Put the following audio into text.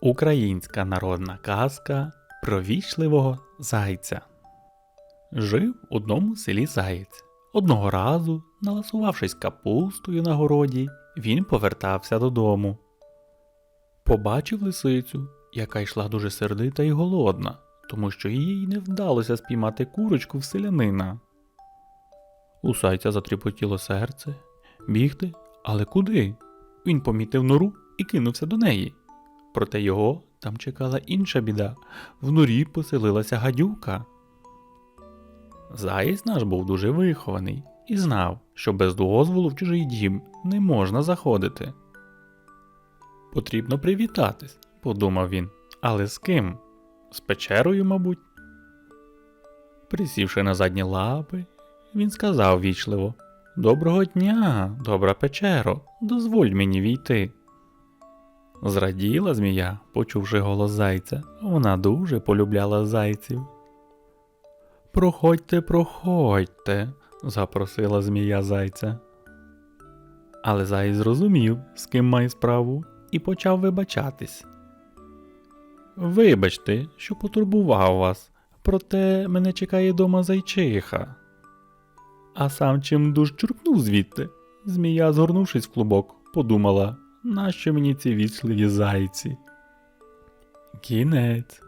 Українська народна казка про вічливого зайця. Жив в одному селі заєць. Одного разу, наласувавшись капустою на городі, він повертався додому. Побачив лисицю, яка йшла дуже сердита і голодна, тому що їй не вдалося спіймати курочку в селянина. У зайця затріпотіло серце. Бігти, але куди? Він помітив нору і кинувся до неї. Проте його там чекала інша біда. В норі поселилася гадюка. Заєць наш був дуже вихований і знав, що без дозволу в чужий дім не можна заходити. Потрібно привітатись, подумав він. Але з ким? З печерою, мабуть. Присівши на задні лапи, він сказав вічливо: Доброго дня, добра печеро, дозволь мені війти. Зраділа змія, почувши голос зайця, вона дуже полюбляла зайців. Проходьте, проходьте, запросила змія зайця. Але заєць зрозумів, з ким має справу, і почав вибачатись. Вибачте, що потурбував вас, проте мене чекає дома зайчиха. А сам чим душ чуркнув звідти. Змія, згорнувшись в клубок, подумала, нащо мені ці вічливі зайці. Кінець.